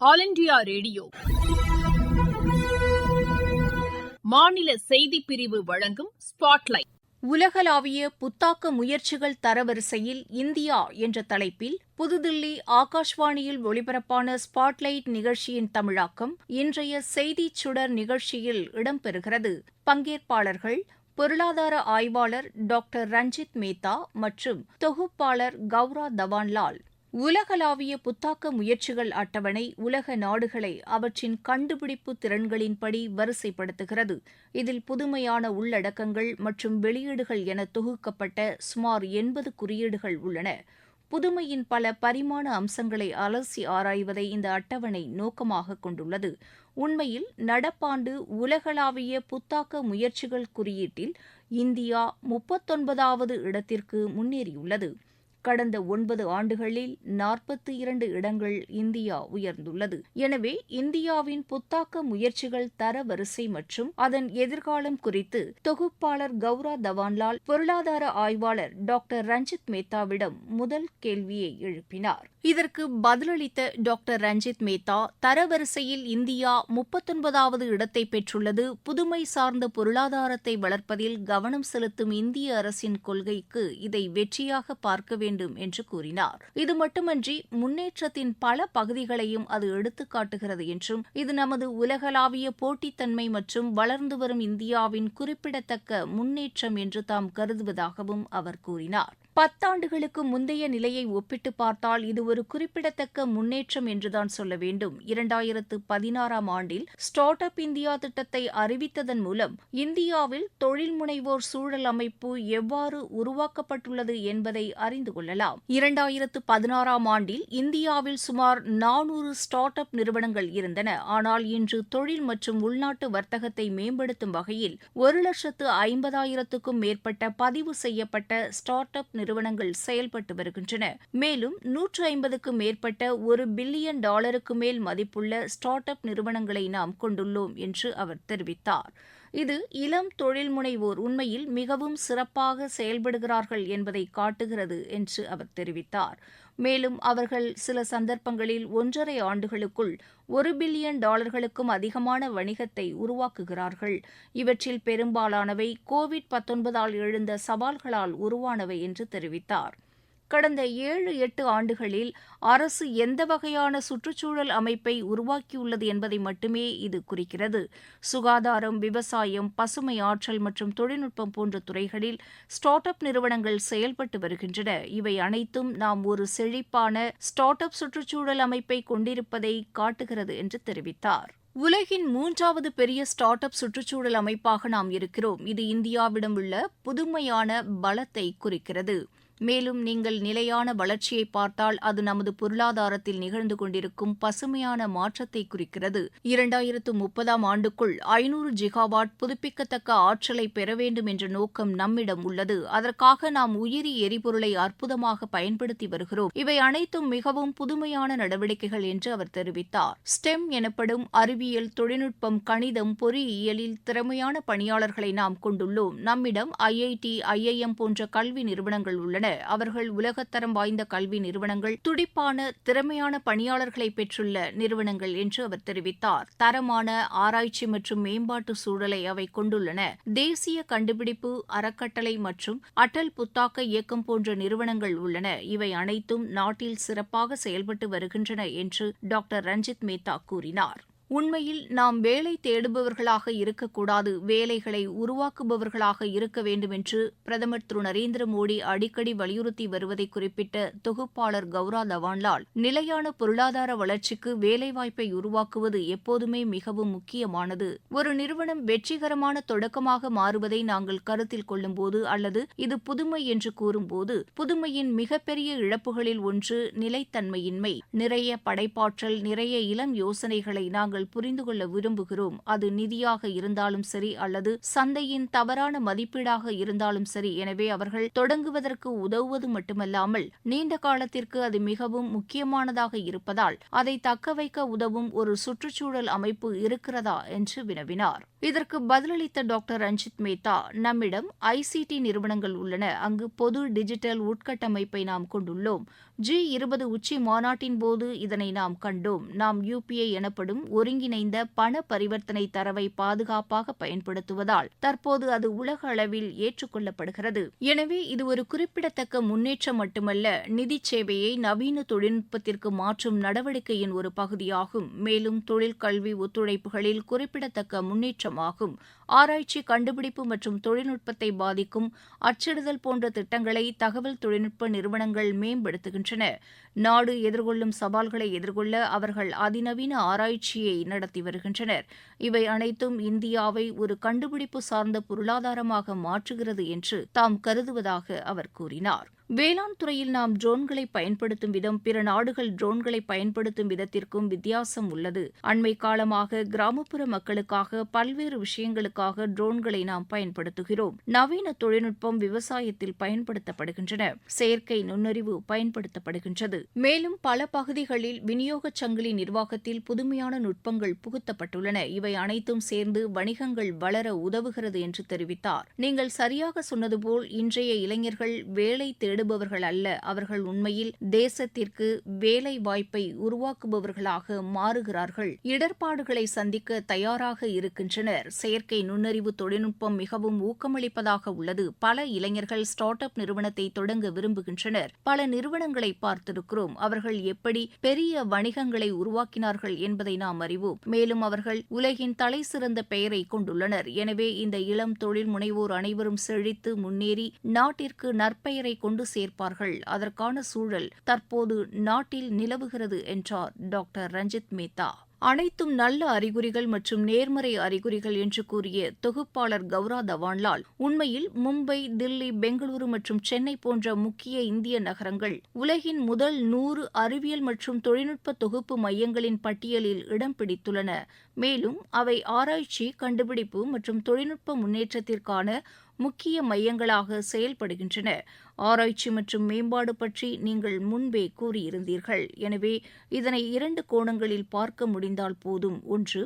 All India radio. மாநில செய்திப் பிரிவு வழங்கும் ஸ்பாட்லைட். உலகளாவிய புத்தாக்க முயற்சிகள் தரவரிசையில் இந்தியா என்ற தலைப்பில் புதுதில்லி ஆகாஷ்வாணியில் ஒளிபரப்பான ஸ்பாட்லைட் நிகழ்ச்சியின் தமிழாக்கம் இன்றைய செய்திச் சுடர் நிகழ்ச்சியில் இடம்பெறுகிறது. பங்கேற்பாளர்கள் பொருளாதார ஆய்வாளர் டாக்டர் ரஞ்சித் மேத்தா மற்றும் தொகுப்பாளர் கௌரா தவான்லால். உலகளாவிய புத்தாக்க முயற்சிகள் அட்டவணை உலக நாடுகளை அவற்றின் கண்டுபிடிப்பு திறன்களின்படி வரிசைப்படுத்துகிறது. இதில் புதுமையான உள்ளடக்கங்கள் மற்றும் வெளியீடுகள் என தொகுக்கப்பட்ட சுமார் எண்பது குறியீடுகள் உள்ளன. புதுமையின் பல பரிமாண அம்சங்களை அலசி ஆராய்வதை இந்த அட்டவணை நோக்கமாக கொண்டுள்ளது. உண்மையில் நடப்பாண்டு உலகளாவிய புத்தாக்க முயற்சிகள் குறியீட்டில் இந்தியா முப்பத்தொன்பதாவது இடத்திற்கு முன்னேறியுள்ளது. கடந்த ஒன்பது ஆண்டுகளில் நாற்பத்தி இரண்டு இடங்கள் இந்தியா உயர்ந்துள்ளது. எனவே இந்தியாவின் புத்தாக்க முயற்சிகள் தரவரிசை மற்றும் அதன் எதிர்காலம் குறித்து தொகுப்பாளர் கௌரா தவான்லால் பொருளாதார ஆய்வாளர் டாக்டர் ரஞ்சித் மேத்தாவிடம் முதல் கேள்வியை எழுப்பினார். இதற்கு பதிலளித்த டாக்டர் ரஞ்சித் மேத்தா தரவரிசையில் இந்தியா முப்பத்தொன்பதாவது இடத்தை பெற்றுள்ளது. புதுமை சார்ந்த பொருளாதாரத்தை வளர்ப்பதில் கவனம் செலுத்தும் இந்திய அரசின் கொள்கைக்கு இதை வெற்றியாக பார்க்க வேண்டும் என்று கூறினார். இது மட்டுமன்றி முன்னேற்றத்தின் பல பகுதிகளையும் அது எடுத்துக்காட்டுகிறது என்றும் இது நமது உலகளாவிய போட்டித்தன்மை மற்றும் வளர்ந்து வரும் இந்தியாவின் குறிப்பிடத்தக்க முன்னேற்றம் என்று தாம் கருதுவதாகவும் அவர் கூறினார். பத்தாண்டுகளுக்கு முந்தைய நிலையை ஒப்பிட்டு பார்த்தால் இது ஒரு குறிப்பிடத்தக்க முன்னேற்றம் என்றுதான் சொல்ல வேண்டும். இரண்டாயிரத்து பதினாறாம் ஆண்டில் ஸ்டார்ட் அப் இந்தியா திட்டத்தை அறிவித்ததன் மூலம் இந்தியாவில் தொழில் முனைவோர் சூழல் அமைப்பு எவ்வாறு உருவாக்கப்பட்டுள்ளது என்பதை அறிந்து கொள்ளலாம். இரண்டாயிரத்து பதினாறாம் ஆண்டில் இந்தியாவில் சுமார் நானூறு ஸ்டார்ட் அப் நிறுவனங்கள் இருந்தன. ஆனால் இன்று தொழில் மற்றும் உள்நாட்டு வர்த்தகத்தை மேம்படுத்தும் வகையில் ஒரு லட்சத்து ஐம்பதாயிரத்துக்கும் மேற்பட்ட பதிவு செய்யப்பட்ட ஸ்டார்ட் அப் நிறுவனங்கள் செயல்பட்டு வருகின்றன. மேலும் நூற்று ஐம்பதுக்கும் மேற்பட்ட ஒரு பில்லியன் டாலருக்கு மேல் மதிப்புள்ள ஸ்டார்ட் அப் நிறுவனங்களை நாம் கொண்டுள்ளோம் என்று அவர் தெரிவித்தார். இது இளம் தொழில் முனைவோர் உண்மையில் மிகவும் சிறப்பாக செயல்படுகிறார்கள் என்பதை காட்டுகிறது என்று அவர் தெரிவித்தார். மேலும் அவர்கள் சில சந்தர்ப்பங்களில் ஒன்றரை ஆண்டுகளுக்குள் ஒரு பில்லியன் டாலர்களுக்கும் அதிகமான வணிகத்தை உருவாக்குகிறார்கள். இவற்றில் பெரும்பாலானவை கோவிட் பத்தொன்பதால் எழுந்த சவால்களால் உருவானவை என்று தெரிவித்தார். கடந்த ஏழு எட்டு ஆண்டுகளில் அரசு எந்த வகையான சுற்றுச்சூழல் அமைப்பை உருவாக்கியுள்ளது என்பதை மட்டுமே இது குறிக்கிறது. சுகாதாரம் விவசாயம் பசுமை ஆற்றல் மற்றும் தொழில்நுட்பம் போன்ற துறைகளில் ஸ்டார்ட் அப் நிறுவனங்கள் செயல்பட்டு வருகின்றன. இவை அனைத்தும் நாம் ஒரு செழிப்பான ஸ்டார்ட் அப் சுற்றுச்சூழல் அமைப்பை கொண்டிருப்பதை காட்டுகிறது என்று தெரிவித்தார். உலகின் மூன்றாவது பெரிய ஸ்டார்ட் அப் சுற்றுச்சூழல் அமைப்பாக நாம் இருக்கிறோம். இது இந்தியாவிடம் உள்ள புதுமையான பலத்தை குறிக்கிறது. மேலும் நீங்கள் நிலையான வளர்ச்சியை பார்த்தால் அது நமது பொருளாதாரத்தில் நிகழ்ந்து கொண்டிருக்கும் பசுமையான மாற்றத்தை குறிக்கிறது. இரண்டாயிரத்து முப்பதாம் ஆண்டுக்குள் ஐநூறு ஜிகாவாட் புதுப்பிக்கத்தக்க ஆற்றலை பெற வேண்டும் என்ற நோக்கம் நம்மிடம் உள்ளது. அதற்காக நாம் உயிரி எரிபொருளை அற்புதமாக பயன்படுத்தி வருகிறோம். இவை அனைத்தும் மிகவும் புதுமையான நடவடிக்கைகள் என்று அவர் தெரிவித்தார். ஸ்டெம் எனப்படும் அறிவியல் தொழில்நுட்பம் கணிதம் பொறியியலில் திறமையான பணியாளர்களை நாம் கொண்டுள்ளோம். நம்மிடம் ஐஐடி ஐஐஎம் போன்ற கல்வி நிறுவனங்கள் உள்ளன. அவர்கள் உலகத்தரம் வாய்ந்த கல்வி நிறுவனங்கள் துடிப்பான திறமையான பணியாளர்களை பெற்றுள்ள நிறுவனங்கள் என்று அவர் தெரிவித்தார். தரமான ஆராய்ச்சி மற்றும் மேம்பாட்டு சூழலை அவை கொண்டுள்ளன. தேசிய கண்டுபிடிப்பு அறக்கட்டளை மற்றும் அடல் புத்தாக்க இயக்கம் போன்ற நிறுவனங்கள் உள்ளன. இவை அனைத்தும் நாட்டில் சிறப்பாக செயல்பட்டு வருகின்றன என்று டாக்டர் ரஞ்சித் மேத்தா கூறினார். உண்மையில் நாம் வேலை தேடுபவர்களாக இருக்கக்கூடாது வேலைகளை உருவாக்குபவர்களாக இருக்க வேண்டும் என்று பிரதமர் திரு. நரேந்திர மோடி அடிக்கடி வலியுறுத்தி வருவதை குறிப்பிட்ட தொகுப்பாளர் கௌரா தவான்லால் நிலையான பொருளாதார வளர்ச்சிக்கு வேலைவாய்ப்பை உருவாக்குவது எப்போதுமே மிகவும் முக்கியமானது. ஒரு நிறுவனம் வெற்றிகரமான தொடக்கமாக மாறுவதை நாங்கள் கருத்தில் கொள்ளும்போது அல்லது இது புதுமை என்று கூறும்போது புதுமையின் மிகப்பெரிய இழப்புகளில் ஒன்று நிலைத்தன்மையின்மை. நிறைய படைப்பாற்றல் நிறைய இளம் யோசனைகளை நாங்கள் நாங்கள் புரிந்து கொள்ள விரும்புகிறோம். அது நிதியாக இருந்தாலும் சரி அல்லது சந்தையின் தவறான மதிப்பீடாக இருந்தாலும் சரி. எனவே அவர்கள் தொடங்குவதற்கு உதவுவது மட்டுமல்லாமல் நீண்ட காலத்திற்கு அது மிகவும் முக்கியமானதாக இருப்பதால் அதை தக்கவைக்க உதவும் ஒரு சுற்றுச்சூழல் அமைப்பு இருக்கிறதா என்று வினவினார். இதற்கு பதிலளித்த டாக்டர் ரஞ்சித் மேத்தா நம்மிடம் ஐசிடி நிறுவனங்கள் உள்ளன. அங்கு பொது டிஜிட்டல் உட்கட்டமைப்பை நாம் கொண்டுள்ளோம். ஜி இருபது உச்சி மாநாட்டின் போது இதனை நாம் கண்டோம். நாம் யுபிஐ எனப்படும் ஒரு ஒருங்கிணைந்த பண பரிவர்த்தனை தரவை பாதுகாப்பாக பயன்படுத்துவதால் தற்போது அது உலக அளவில் ஏற்றுக்கொள்ளப்படுகிறது. எனவே இது ஒரு குறிப்பிடத்தக்க முன்னேற்றம் மட்டுமல்ல நிதி சேவையை நவீன தொழில்நுட்பத்திற்கு மாற்றும் நடவடிக்கையின் ஒரு பகுதியாகும். மேலும் தொழில் கல்வி ஒத்துழைப்புகளில் குறிப்பிடத்தக்க முன்னேற்றமாகும். ஆராய்ச்சி கண்டுபிடிப்பு மற்றும் தொழில்நுட்பத்தை பாதிக்கும் அச்சிடுதல் போன்ற திட்டங்களை தகவல் தொழில்நுட்ப நிறுவனங்கள் மேம்படுத்துகின்றன. நாடு எதிர்கொள்ளும் சவால்களை எதிர்கொள்ள அவர்கள் அதிநவீன ஆராய்ச்சியை நடத்தி வருகின்றனர். இவை அனைத்தும் இந்தியாவை ஒரு கண்டுபிடிப்பு சார்ந்த பொருளாதாரமாக மாற்றுகிறது என்று தாம் கருதுவதாக அவர் கூறினார். வேளாண் துறையில் நாம் ட்ரோன்களை பயன்படுத்தும் விதம் பிற நாடுகள் ட்ரோன்களை பயன்படுத்தும் விதத்திற்கும் வித்தியாசம் உள்ளது. அண்மை காலமாக கிராமப்புற மக்களுக்காக பல்வேறு விஷயங்களுக்காக ட்ரோன்களை நாம் பயன்படுத்துகிறோம். நவீன தொழில்நுட்பம் விவசாயத்தில் பயன்படுத்தப்படுகின்றன. செயற்கை நுண்ணறிவு பயன்படுத்தப்படுகின்றது. மேலும் பல பகுதிகளில் விநியோகச் சங்கிலி நிர்வாகத்தில் புதுமையான நுட்பங்கள் புகுத்தப்பட்டுள்ளன. இவை அனைத்தும் சேர்ந்து வணிகங்கள் வளர உதவுகிறது என்று தெரிவித்தார். நீங்கள் சரியாக சொன்னது போல் இன்றைய இளைஞர்கள் வேலை தேடி தேடுபவர்கள் அல்ல. அவர்கள் உண்மையில் தேசத்திற்கு வேலை வாய்ப்பை உருவாக்குபவர்களாக மாறுகிறார்கள். இடர்பாடுகளை சந்திக்க தயாராக இருக்கின்றனர். செயற்கை நுண்ணறிவு தொழில்நுட்பம் மிகவும் ஊக்கமளிப்பதாக உள்ளது. பல இளைஞர்கள் ஸ்டார்ட் அப் நிறுவனத்தை தொடங்க விரும்புகின்றனர். பல நிறுவனங்களை பார்த்திருக்கிறோம். அவர்கள் எப்படி பெரிய வணிகங்களை உருவாக்கினார்கள் என்பதை நாம் அறிவோம். மேலும் அவர்கள் உலகின் தலை சிறந்த பெயரை கொண்டுள்ளனர். எனவே இந்த இளம் தொழில் முனைவோர் அனைவரும் செழித்து முன்னேறி நாட்டிற்கு நற்பெயரை கொண்டு சேர்ப்பார்கள். அதற்கான சூழல் தற்போது நாட்டில் நிலவுகிறது என்றார் டாக்டர் ரஞ்சித் மேத்தா. அனைத்தும் நல்ல அறிகுறிகள் மற்றும் நேர்மறை அறிகுறிகள் என்று கூறிய தொகுப்பாளர் கௌரா தவான்லால் உண்மையில் மும்பை தில்லி பெங்களூரு மற்றும் சென்னை போன்ற முக்கிய இந்திய நகரங்கள் உலகின் முதல் நூறு அறிவியல் மற்றும் தொழில்நுட்ப தொகுப்பு மையங்களின் பட்டியலில் இடம் பிடித்துள்ளன. மேலும் அவை ஆராய்ச்சி கண்டுபிடிப்பு மற்றும் தொழில்நுட்ப முன்னேற்றத்திற்கான முக்கிய மையங்களாக செயல்படுகின்றன. ஆராய்ச்சி மற்றும் மேம்பாடு பற்றி நீங்கள் முன்பே கூறியிருந்தீர்கள். எனவே இதனை இரண்டு கோணங்களில் பார்க்க முடிந்தால் போதும். ஒன்று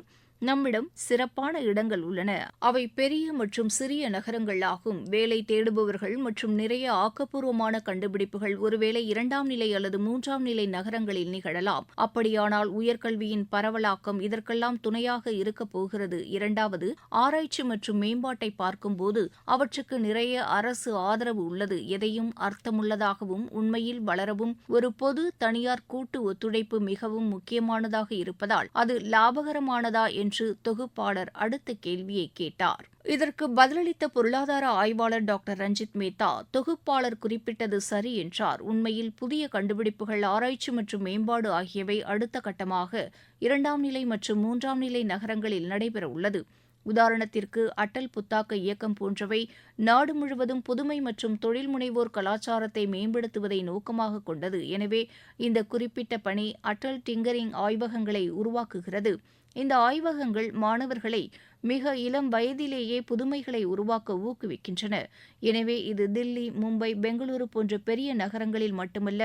நம்மிடம் சிறப்பான இடங்கள் உள்ளன. அவை பெரிய மற்றும் சிறிய நகரங்கள் ஆகும் வேலை தேடுபவர்கள் மற்றும் நிறைய ஆக்கப்பூர்வமான கண்டுபிடிப்புகள் ஒருவேளை இரண்டாம் நிலை அல்லது மூன்றாம் நிலை நகரங்களில் நிகழலாம். அப்படியானால் உயர்கல்வியின் பரவலாக்கம் இதற்கெல்லாம் துணையாக இருக்கப் போகிறது. இரண்டாவது ஆராய்ச்சி மற்றும் மேம்பாட்டை பார்க்கும்போது அவற்றுக்கு நிறைய அரசு ஆதரவு உள்ளது. எதையும் அர்த்தமுள்ளதாகவும் உண்மையில் வளரவும் ஒரு பொது தனியார் கூட்டு ஒத்துழைப்பு மிகவும் முக்கியமானதாக இருப்பதால் அது லாபகரமானதா என்று தொகுப்பாளர் அடுத்த கேள்வியை கேட்டார். இதற்கு பதிலளித்த பொருளாதார ஆய்வாளர் டாக்டர் ரஞ்சித் மேத்தா தொகுப்பாளர் குறிப்பிட்டது சரி என்றார். உண்மையில் புதிய கண்டுபிடிப்புகள் ஆராய்ச்சி மற்றும் மேம்பாடு ஆகியவை அடுத்த கட்டமாக இரண்டாம் நிலை மற்றும் மூன்றாம் நிலை நகரங்களில் நடைபெற உள்ளது. உதாரணத்திற்கு அட்டல் புத்தாக்க இயக்கம் போன்றவை நாடு முழுவதும் புதுமை மற்றும் தொழில் முனைவோர் கலாச்சாரத்தை மேம்படுத்துவதை நோக்கமாக கொண்டது. எனவே இந்த குறிப்பிட்ட பணி அட்டல் டிங்கரிங் ஆய்வகங்களை உருவாக்குகிறது. இந்த ஆய்வகங்கள் மாணவர்களை மிக இளம் வயதிலேயே புதுமைகளை உருவாக்க ஊக்குவிக்கின்றன. எனவே இது தில்லி மும்பை பெங்களூரு போன்ற பெரிய நகரங்களில் மட்டுமல்ல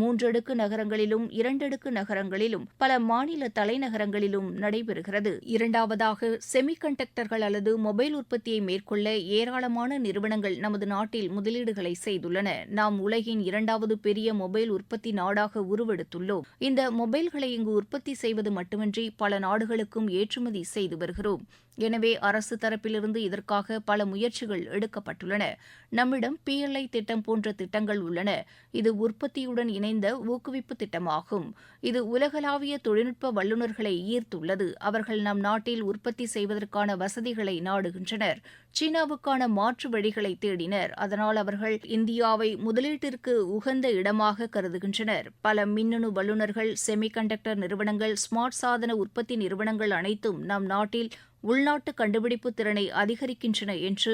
மூன்றடுக்கு நகரங்களிலும் இரண்டடுக்கு நகரங்களிலும் பல மாநில தலைநகரங்களிலும் நடைபெறுகிறது. இரண்டாவதாக செமிகண்டக்டர்கள் அல்லது மொபைல் உற்பத்தியை மேற்கொள்ள ஏராளமான நிறுவனங்கள் நமது நாட்டில் முதலீடுகளை செய்துள்ளன. நாம் உலகின் இரண்டாவது பெரிய மொபைல் உற்பத்தி நாடாக உருவெடுத்துள்ளோம். இந்த மொபைல்களை இங்கு உற்பத்தி செய்வது மட்டுமின்றி பல நாடுகளுக்கும் ஏற்றுமதி செய்து வருகிறோம். எனவே அரசு தரப்பிலிருந்து இதற்காக பல முயற்சிகள் எடுக்கப்பட்டுள்ளன. நம்மிடம் பிஎல்ஐ திட்டம் போன்ற திட்டங்கள் உள்ளன. இது உற்பத்தியுடன் இணைந்த ஊக்குவிப்பு திட்டமாகும். இது உலகளாவிய தொழில்நுட்ப வல்லுநர்களை ஈர்த்துள்ளது. அவர்கள் நம் நாட்டில் உற்பத்தி செய்வதற்கான வசதிகளை நாடுகின்றனர். சீனாவுக்கான மாற்று வழிகளை தேடினர். அதனால் அவர்கள் இந்தியாவை முதலீட்டிற்கு உகந்த இடமாக கருதுகின்றனர். பல மின்னணு வல்லுநர்கள் செமிகண்டக்டர் நிறுவனங்கள் ஸ்மார்ட் சாதன உற்பத்தி நிறுவனங்கள் அனைத்தும் நம் நாட்டில் உள்நாட்டு கண்டுபிடிப்பு திறனை அதிகரிக்கின்றன என்று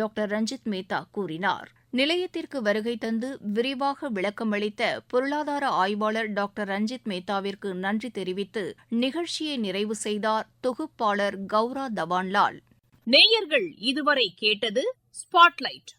டாக்டர் ரஞ்சித் மேத்தா கூறினார். நிலையத்திற்கு வருகை தந்து விரிவாக விளக்கமளித்த பொருளாதார ஆய்வாளர் டாக்டர் ரஞ்சித் மேத்தாவிற்கு நன்றி தெரிவித்து நிகழ்ச்சியை நிறைவு செய்தார் தொகுப்பாளர் கௌரா தவான்லால். நேயர்கள் இதுவரை கேட்டது ஸ்பாட்லைட்.